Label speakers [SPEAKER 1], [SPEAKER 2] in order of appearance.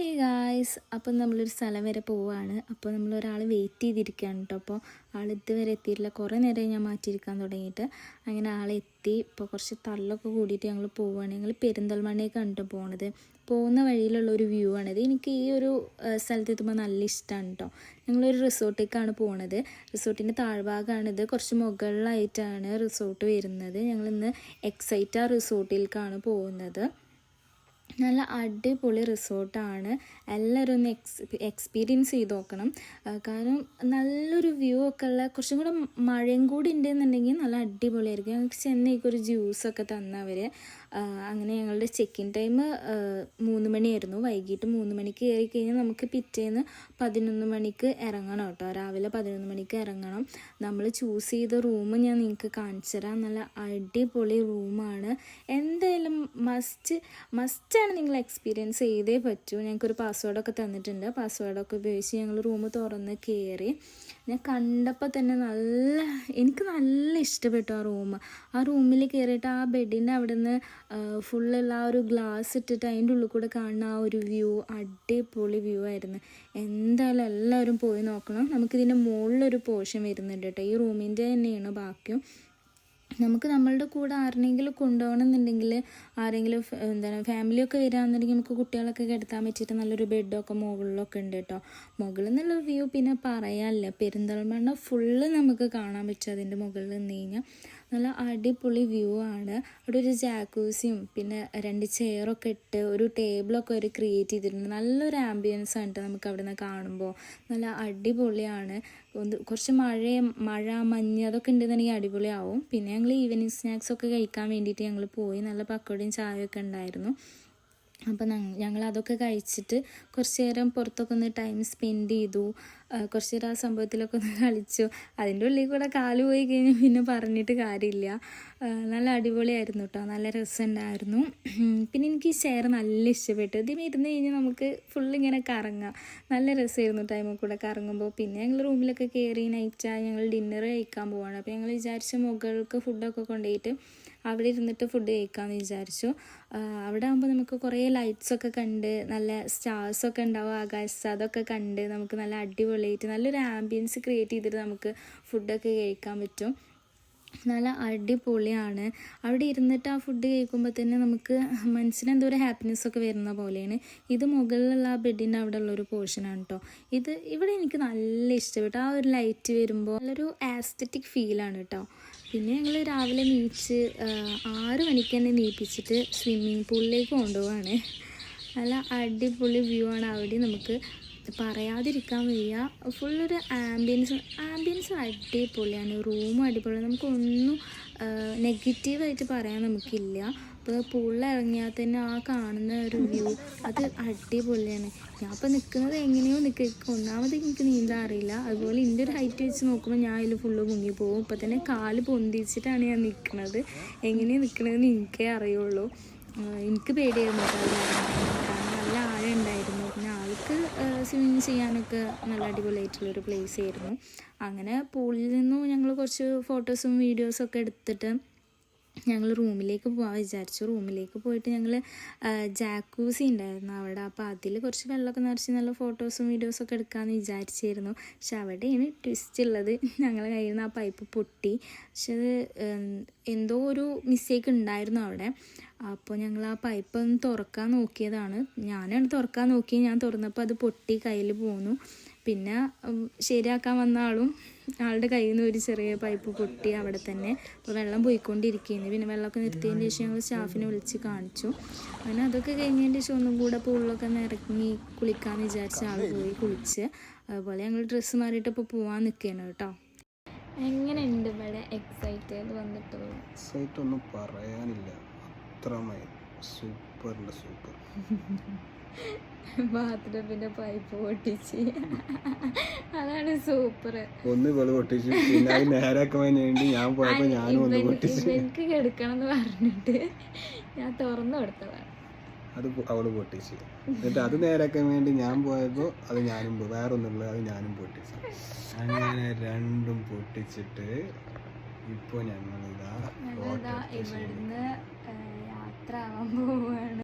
[SPEAKER 1] Hey guys അപ്പം നമ്മളൊരു സ്ഥലം വരെ പോവാണ്. അപ്പോൾ നമ്മളൊരാൾ വെയിറ്റ് ചെയ്തിരിക്കുകയാണ് കേട്ടോ അപ്പോൾ ആൾ ഇതുവരെ എത്തിയിട്ടില്ല. കുറേ നേരം ഞാൻ മാറ്റിയിരിക്കാൻ തുടങ്ങിയിട്ട്. അങ്ങനെ ആളെത്തി ഇപ്പോൾ കുറച്ച് തള്ളൊക്കെ കൂടിയിട്ട് ഞങ്ങൾ പോവുകയാണ് ഞങ്ങൾ പെരിന്തൽമണ്ണയൊക്കെ കേട്ടോ പോണത്. പോകുന്ന വഴിയിലുള്ള ഒരു വ്യൂ ആണിത്. എനിക്ക് ഈ ഒരു സ്ഥലത്ത് എത്തുമ്പോൾ നല്ല ഇഷ്ടമാണ് കേട്ടോ ഞങ്ങളൊരു റിസോർട്ടേക്കാണ് പോണത്. റിസോർട്ടിന്റെ താഴ്ഭാഗമാണിത് കുറച്ച് മുകളിലായിട്ടാണ് റിസോർട്ട് വരുന്നത്. ഞങ്ങളിന്ന് എക്സൈറ്റ റിസോർട്ടിലേക്കാണ് പോകുന്നത്. നല്ല അടിപൊളി റിസോർട്ടാണ്. എല്ലാവരും ഒന്ന് എക്സ് എക്സ്പീരിയൻസ് ചെയ്ത് നോക്കണം. കാരണം നല്ലൊരു വ്യൂ ഒക്കെ ഉള്ള കുറച്ചും കൂടെ മഴയും കൂടി ഉണ്ടെന്നുണ്ടെങ്കിൽ നല്ല അടിപൊളിയായിരിക്കും. ഞങ്ങൾക്ക് ചെന്നൈക്ക് ഒരു ജ്യൂസൊക്കെ തന്നവർ അങ്ങനെ ഞങ്ങളുടെ ചെക്ക് ഇൻ ടൈം മൂന്ന് മണിയായിരുന്നു. വൈകിട്ട് മൂന്ന് മണിക്ക് കയറി കഴിഞ്ഞാൽ നമുക്ക് പിറ്റേന്ന് പതിനൊന്ന് മണിക്ക് ഇറങ്ങണം കേട്ടോ. രാവിലെ പതിനൊന്ന് മണിക്ക് ഇറങ്ങണം. നമ്മൾ ചൂസ് ചെയ്ത റൂം ഞാൻ നിങ്ങൾക്ക് കാണിച്ചു തരാം നല്ല അടിപൊളി റൂമാണ് മസ്റ്റ് മസ്റ്റാണ് നിങ്ങൾ എക്സ്പീരിയൻസ് ചെയ്തേ പറ്റൂ. ഞങ്ങൾക്കൊരു പാസ്വേഡൊക്കെ തന്നിട്ടുണ്ട്. പാസ്വേഡൊക്കെ ഉപയോഗിച്ച് ഞങ്ങൾ റൂം തുറന്ന് കയറി ഞാൻ കണ്ടപ്പോൾ തന്നെ നല്ല എനിക്ക് നല്ല ഇഷ്ടപ്പെട്ടു ആ റൂം ആ റൂമിൽ കയറിയിട്ട് ആ ബെഡിന്റെ അവിടെ നിന്ന് ഫുള്ളുള്ള ആ ഒരു ഗ്ലാസ് ഇട്ടിട്ട് അതിന്റെ ഉള്ളിൽ കൂടെ കാണുന്ന ആ ഒരു വ്യൂ അടിപൊളി വ്യൂ ആയിരുന്നു. എന്തായാലും എല്ലാവരും പോയി നോക്കണം. നമുക്കിതിന്റെ മുകളിലൊരു പോർഷൻ വരുന്നുണ്ട് കേട്ടോ. ഈ റൂമിന്റെ തന്നെയാണ് ബാക്കിയും. നമുക്ക് നമ്മളുടെ കൂടെ ആരെങ്കിലും കൊണ്ടുപോകണമെന്നുണ്ടെങ്കിൽ ആരെങ്കിലും എന്താണ് ഫാമിലിയൊക്കെ വരികയാണെന്നുണ്ടെങ്കിൽ നമുക്ക് കുട്ടികളൊക്കെ കിടത്താൻ വെച്ചിട്ട് നല്ലൊരു ബെഡൊക്കെ മുകളിലൊക്കെ ഉണ്ട് കേട്ടോ. മുകളിൽ നിന്നുള്ള വ്യൂ പിന്നെ പറയാനില്ല. പെരിന്തൽമണ്ണ ഫുള്ള് നമുക്ക് കാണാൻ പറ്റും അതിന്റെ മുകളിൽ നിന്ന് കഴിഞ്ഞാൽ. നല്ല അടിപൊളി വ്യൂ ആണ്. അവിടെ ഒരു ജാക്കൂസിയും പിന്നെ രണ്ട് ചെയറൊക്കെ ഇട്ട് ഒരു ടേബിളൊക്കെ ഒരു ക്രിയേറ്റ് ചെയ്തിട്ടുണ്ട്. നല്ലൊരു ആംബിയൻസ് ആണ് നമുക്ക് അവിടെ നിന്ന് കാണുമ്പോൾ നല്ല അടിപൊളിയാണ്. കുറച്ച് മഴ മഴ മഞ്ഞ് അതൊക്കെ ഉണ്ടെന്നുണ്ടെങ്കിൽ അടിപൊളിയാവും. പിന്നെ ഞങ്ങൾ ഈവനിങ് സ്നാക്സ് ഒക്കെ കഴിക്കാൻ വേണ്ടിയിട്ട് ഞങ്ങൾ പോയി. നല്ല പക്കോടയും ചായയൊക്കെ ഉണ്ടായിരുന്നു. അപ്പം ഞങ്ങൾ അതൊക്കെ കഴിച്ചിട്ട് കുറച്ച് നേരം പുറത്തൊക്കെ ഒന്ന് ടൈം സ്പെൻഡ് ചെയ്തു. കുറച്ച് നേരം ആ സംഭവത്തിലൊക്കെ ഒന്ന് കളിച്ചു. അതിന്റെ ഉള്ളിൽ കൂടെ കാൽ പോയി കഴിഞ്ഞ് പിന്നെ പറഞ്ഞിട്ട് കാര്യമില്ല. നല്ല അടിപൊളിയായിരുന്നു കേട്ടോ നല്ല രസമുണ്ടായിരുന്നു. പിന്നെ എനിക്ക് ഈ ചെയർ നല്ല ഇഷ്ടപ്പെട്ടു. ഇതിന് ഇരുന്ന് കഴിഞ്ഞാൽ നമുക്ക് ഫുൾ ഇങ്ങനെ കറങ്ങാം. നല്ല രസമായിരുന്നു ടൈമിൽ കൂടെ കറങ്ങുമ്പോൾ പിന്നെ ഞങ്ങൾ റൂമിലൊക്കെ കയറി നൈറ്റായി ഞങ്ങൾ ഡിന്നർ കഴിക്കാൻ പോവാണ്. അപ്പോൾ ഞങ്ങൾ വിചാരിച്ച മുകൾക്ക് ഫുഡൊക്കെ കൊണ്ടുപോയിട്ട് അവിടെ ഇരുന്നിട്ട് ഫുഡ് കഴിക്കാമെന്ന് വിചാരിച്ചു. അവിടെ ആകുമ്പോൾ നമുക്ക് കുറേ ലൈറ്റ്സൊക്കെ കണ്ട് നല്ല സ്റ്റാർസൊക്കെ ഉണ്ടാവും ആകാശത്ത്. അതൊക്കെ കണ്ട് നമുക്ക് നല്ല അടിപൊളിയായിട്ട് നല്ലൊരു ആംബിയൻസ് ക്രിയേറ്റ് ചെയ്തിട്ട് നമുക്ക് ഫുഡൊക്കെ കഴിക്കാൻ പറ്റും. നല്ല അടിപൊളിയാണ്. അവിടെ ഇരുന്നിട്ട് ആ ഫുഡ് കഴിക്കുമ്പോൾ തന്നെ നമുക്ക് മനസ്സിന് എന്തോ ഒരു ഹാപ്പിനെസ് ഒക്കെ വരുന്ന പോലെയാണ്. ഇത് മുകളിലുള്ള ആ ബെഡിന്റെ അവിടെ ഉള്ളൊരു പോർഷനാണ് കേട്ടോ ഇത് ഇവിടെ എനിക്ക് നല്ല ഇഷ്ടപ്പെട്ടു. ആ ഒരു ലൈറ്റ് വരുമ്പോൾ നല്ലൊരു ആസ്തറ്റിക് ഫീലാണ് കേട്ടോ പിന്നെ ഞങ്ങൾ രാവിലെ നീച്ച് ആറ് മണിക്ക് തന്നെ നീപ്പിച്ചിട്ട് സ്വിമ്മിംഗ് പൂളിലേക്ക് കൊണ്ടുപോവാണ്. നല്ല അടിപൊളി വ്യൂ ആണ്. അവിടെ നമുക്ക് പറയാതിരിക്കാൻ വയ്യ. ഫുള്ളൊരു ആംബിയൻസ് ആംബിയൻസ് അടിപൊളിയാണ്. റൂം അടിപൊളിയാണ്. നമുക്കൊന്നും നെഗറ്റീവായിട്ട് പറയാൻ നമുക്കില്ല. അപ്പോൾ പുള്ളിറങ്ങിയാൽ തന്നെ ആ കാണുന്ന ഒരു വ്യൂ അത് അടിപൊളിയാണ്. ഞാൻ ഇപ്പോൾ നിൽക്കുന്നത് എങ്ങനെയോ നിൽക്കുക ഒന്നാമത് എനിക്ക് നീന്താൻ അറിയില്ല. അതുപോലെ എന്റെ ഒരു ഹൈറ്റ് വെച്ച് നോക്കുമ്പോൾ ഞാൻ അതിൽ ഫുള്ള് മുങ്ങി പോകും ഇപ്പം തന്നെ കാൽ പൊന്തിച്ചിട്ടാണ് ഞാൻ നിൽക്കുന്നത്. എങ്ങനെയാണ് നിൽക്കണതെന്ന് എനിക്കേ അറിയുള്ളൂ. എനിക്ക് പേടിയായിരുന്നു അതിൽ ഇറങ്ങാൻ. കാരണം നല്ല ആഴം ഉണ്ടായിരുന്നു പിന്നെ ആൾക്ക് സ്വിമ്മിങ് ചെയ്യാനൊക്കെ നല്ല അടിപൊളിയായിട്ടുള്ളൊരു പ്ലേസ് ആയിരുന്നു. അങ്ങനെ പൂളിൽ നിന്നും ഞങ്ങൾ കുറച്ച് ഫോട്ടോസും വീഡിയോസും ഒക്കെ എടുത്തിട്ട് ഞങ്ങൾ റൂമിലേക്ക് പോകാൻ വിചാരിച്ചു. റൂമിലേക്ക് പോയിട്ട് ഞങ്ങൾ ജാക്കൂസി ഉണ്ടായിരുന്നു അവിടെ. അപ്പോൾ അതിൽ കുറച്ച് വെള്ളമൊക്കെ നിറച്ച് നല്ല ഫോട്ടോസും വീഡിയോസും ഒക്കെ എടുക്കാമെന്ന് വിചാരിച്ചിരുന്നു. പക്ഷെ അവിടെയാണ് ട്വിസ്റ്റ് ഉള്ളത്. ഞങ്ങളുടെ കയ്യിൽ നിന്ന് ആ പൈപ്പ് പൊട്ടി. പക്ഷെ എന്തോ ഒരു മിസ്റ്റേക്ക് ഉണ്ടായിരുന്നു അവിടെ. അപ്പോൾ ഞങ്ങൾ ആ പൈപ്പ് ഒന്ന് തുറക്കാൻ നോക്കിയതാണ്. ഞാനാണ് തുറക്കാൻ നോക്കി ഞാൻ തുറന്നപ്പോൾ അത് പൊട്ടി കയ്യിൽ പോന്നു. പിന്നെ ശരിയാക്കാൻ വന്ന ആളും ആളുടെ കയ്യിൽ നിന്ന് ഒരു ചെറിയ പൈപ്പ് പൊട്ടി അവിടെ തന്നെ. അപ്പോൾ വെള്ളം പോയിക്കൊണ്ടിരിക്കുന്നു. പിന്നെ വെള്ളമൊക്കെ നിർത്തിയതിന് ശേഷം ഞങ്ങൾ സ്റ്റാഫിനെ വിളിച്ച് കാണിച്ചു. അങ്ങനെ അതൊക്കെ കഴിഞ്ഞതിന് ശേഷം ഒന്നും കൂടെ പൂളിലൊക്കെ ഇറങ്ങി കുളിക്കാമെന്ന് വിചാരിച്ച ആൾ പോയി കുളിച്ച്. അതുപോലെ ഞങ്ങൾ ഡ്രസ്സ് മാറിയിട്ട് ഇപ്പോൾ പോകാൻ നിൽക്കുകയാണ് കേട്ടോ. എങ്ങനെയുണ്ട് ഇവിടെ എക്സൈറ്റഡ് വന്നിട്ടുള്ളത്?
[SPEAKER 2] എക്സൈറ്റ് ഒന്നും പറയാനില്ല. അത്രമായി. സൂപ്പറിന്റെ സൂപ്പർ
[SPEAKER 1] ബാത്റൂമിന്റെ പൈപ്പ് പൊട്ടിച്ച്. അതാണ് സൂപ്പർ
[SPEAKER 2] ഒന്ന് വെളു പൊട്ടിച്ച്. പിന്നെ നേരാക്കാൻ വേണ്ടി ഞാൻ പോയപ്പോൾ ഞാനും ഒന്ന് പൊട്ടിച്ചു.
[SPEAKER 1] എനിക്ക് കിടക്കണം എന്ന് പറഞ്ഞിട്ട് ഞാൻ തുറന്നു കൊടുത്തതാണ്.
[SPEAKER 2] അത് അവൾ പൊട്ടിച്ചു എന്നിട്ട് അത് നേരാക്കാൻ വേണ്ടി ഞാൻ പോയപ്പോൾ അത് ഞാനും വേറെ ഒന്നുമില്ല അത് ഞാനും പൊട്ടിച്ചു അങ്ങനെ രണ്ടും പൊട്ടിച്ചിട്ട് ഇപ്പൊ ഞങ്ങളിതാ
[SPEAKER 1] ഇവിടുന്ന് യാത്ര ആവാൻ പോവുകയാണ്